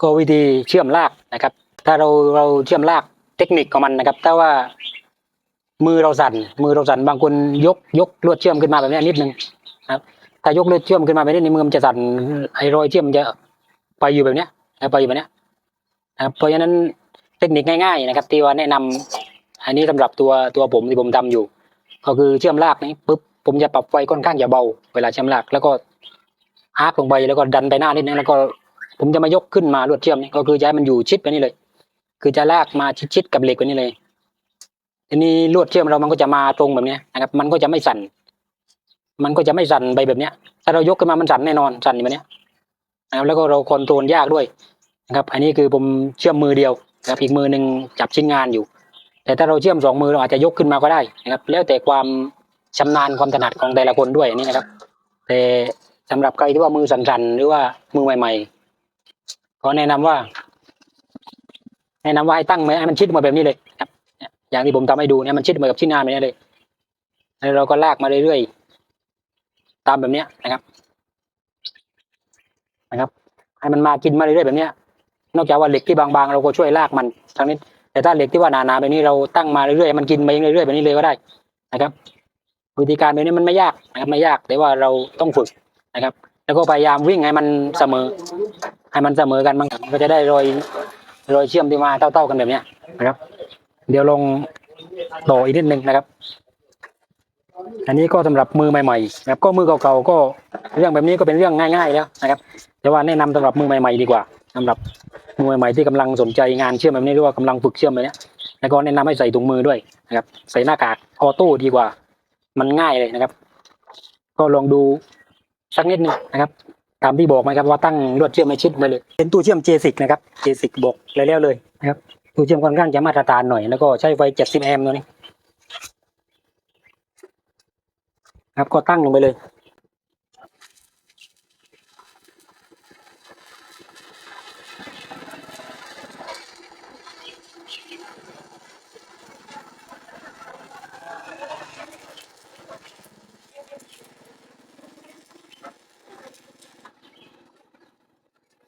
ก็วิธีเชื่อมลากนะครับ ถ้าเราเราเชื่อมลากเทคนิคของมันนะครับ ถ้าว่ามือเราสั่น มือเราสั่นบางคนยกยกลวดเชื่อมขึ้นมาแบบนี้นิดนึงนะครับถ้ายกลวดเชื่อมขึ้นมาแบบนี้ในมือมันจะสั่นไอ้รอยเชื่อมมันจะไปอยู่แบบเนี้ยไปอยู่แบบเนี้ยนะครับเพราะฉะนั้นเทคนิคง่ายๆนะครับ ที่ว่าแนะนำอันนี้สำหรับตัวตัวผมที่ผมทำอยู่ ก็คือเชื่อมลากนี้ปุ๊บผมจะปรับไฟค่อนข้างจะเบาเวลาเชื่อมลากแล้วก็ อาร์คลงไปแล้วก็ดันไปหน้านิดนึงแล้วก็ ผมจะมายกขึ้นมาลวดเชื่อมนี่ก็คือจะให้มันอยู่ชิดไปนี่เลย คือจะลากมาชิดๆกับเหล็กไปนี่เลยทีนี้ลวดเชื่อมเรามันก็จะมาตรงแบบนี้นะครับ มันก็จะไม่สั่น มันก็จะไม่สั่นไปแบบเนี้ย ถ้าเรายกขึ้นมามันสั่นแน่นอนสั่นแบบเนี้ยนะครับแล้วก็เราคอนโทรลยากด้วยนะครับ อันนี้คือผมเชื่อมมือเดียวนะครับอีกมือหนึ่งจับชิ้นงานอยู่ แต่ถ้าเราเชื่อมสองมือเราอาจจะยกขึ้นมาก็ได้นะครับ แล้วแต่ความชำนาญความถนัดของแต่ละคนด้วยอันนี้นะครับ แต่ สำหรับใครที่ว่ามือสั่นๆ หรือว่ามือใหม่ๆก็แนะนำว่า แนะนำว่าให้ตั้งไว้ให้มันชิดมาแบบนี้เลยครับ อย่างที่ผมทำให้ดูเนี่ยมันชิดมากับชิ้นงาแบบนี้เลยแล้วเราก็ลากมาเรื่อยๆตามแบบเนี้ยนะครับ นะครับ ให้มันมากินมาเรื่อยๆแบบเนี้ย นอกจากว่าเหล็กที่บางๆ เราก็ช่วยลากมันทางนี้ แต่ถ้าเหล็กที่ว่าหนาๆแบบนี้เราตั้งมาเรื่อยๆมันกินมาเรื่อยๆแบบนี้เลยก็ได้นะครับวิธีการแบบนี้มันไม่ยากนะครับไม่ยากแต่ว่าเราต้องฝึก นะครับ แล้วก็พยายามวิ่งให้มันเสมอ ให้มันเสมอกันมันก็จะได้รอยรอยเชื่อมที่มาเท่าๆกันแบบเนี้ยนะครับ เดี๋ยวลงต่ออีกนิดนึงนะครับ อันนี้ก็สำหรับมือใหม่ๆนะครับ ก็มือเก่าๆก็เรื่องแบบนี้ก็เป็นเรื่องง่าย ๆ แล้วนะครับ แต่ว่าแนะนำสำหรับมือใหม่ๆดีกว่าสำหรับมือใหม่ๆที่กำลังสนใจงานเชื่อมแบบนี้หรือว่ากำลังฝึกเชื่อมแบบนี้แล้วก็แนะนำให้ใส่ถุงมือด้วยนะครับ ใส่หน้ากากออโต้ดีกว่า มันง่ายเลยนะครับ ก็ลองดู สักนิดหนึงนะครับตามที่บอกไหมครับว่าตั้งลวดเชื่อมไม่ชิดไปเลย เป็นตู้เชื่อมเจสิกนะครับเจสิกบอกแล้วเลยนะครับตู้เชื่อมค่อนข้างจะมาตรฐานหน่อยแล้วก็ใช้ไฟ70แอมป์ตัวนี้ ครับก็ตั้งลงไปเลย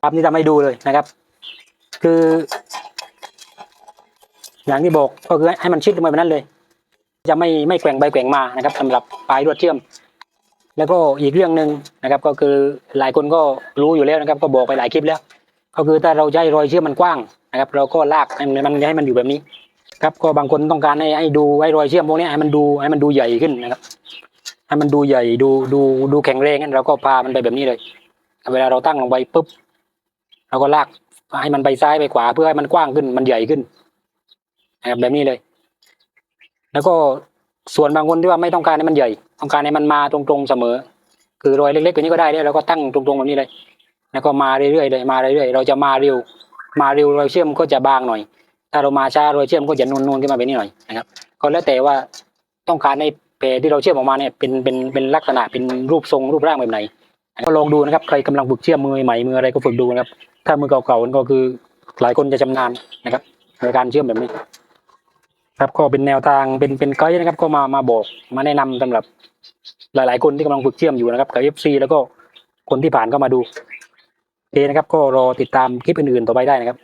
ครับนี่ทำให้ดูเลยนะครับ คือ อย่างที่บอกก็คือให้มันชิดลงไปแบบนั้นเลย จะไม่ไม่แกว่งไปแกว่งมานะครับสำหรับปลายลวดเชื่อม แล้วก็อีกเรื่องหนึ่งนะครับ ก็คือหลายคนก็รู้อยู่แล้วนะครับ ก็บอกไปหลายคลิปแล้ว ก็คือถ้าเราใช้รอยเชื่อมมันกว้างนะครับ เราก็ลากให้มันให้มันอยู่แบบนี้ ครับก็บางคนต้องการให้ให้ดูไอ้รอยเชื่อมพวกนี้ให้มันดูให้มันดูใหญ่ขึ้นนะครับให้มันดูใหญ่ดูดูดูแข็งแรงงั้นเราก็พามันไปแบบนี้เลย เวลาเราตั้งลงไปปุ๊บ เราก็ลากให้มันไปซ้ายไปขวาเพื่อให้มันกว้างขึ้นมันใหญ่ขึ้นนะครับแบบนี้เลย แล้วก็ส่วนบางคนที่ว่าไม่ต้องการให้มันใหญ่ ต้องการให้มันมาตรงๆเสมอ คือรอยเล็กๆแบบนี้ก็ได้เนี่ยเราก็ตั้งตรงๆแบบนี้เลย แล้วก็มาเรื่อยๆเลยมาเรื่อยๆเราจะมาเร็ว มาเร็วรอยเชื่อมก็จะบางหน่อย ถ้าเรามาช้ารอยเชื่อมก็จะนูนๆขึ้นมาแบบนี้หน่อยนะครับ ก็แล้วแต่ว่าต้องการในแผลที่เราเชื่อมออกมาเนี่ยเป็นเป็นเป็นลักษณะเป็นรูปทรงรูปร่างแบบไหนก็ลองดูนะครับใครกำลังฝึกเชื่อมมือใหม่มืออะไรก็ฝึกดูนะครับ ถ้ามือเก่าๆก็คือหลายคนจะชำนาญนะครับในการเชื่อมแบบนี้ ครับก็เป็นแนวทางเป็นเป็นไกด์นะครับ ก็มามาบอกมาแนะนำสำหรับ หลาย ๆ คนที่กำลังฝึกเชื่อมอยู่นะครับกับเอฟซีแล้วก็คนที่ผ่านก็มาดูโอเคนะครับ ก็รอติดตามคลิปอื่นๆต่อไปได้นะครับ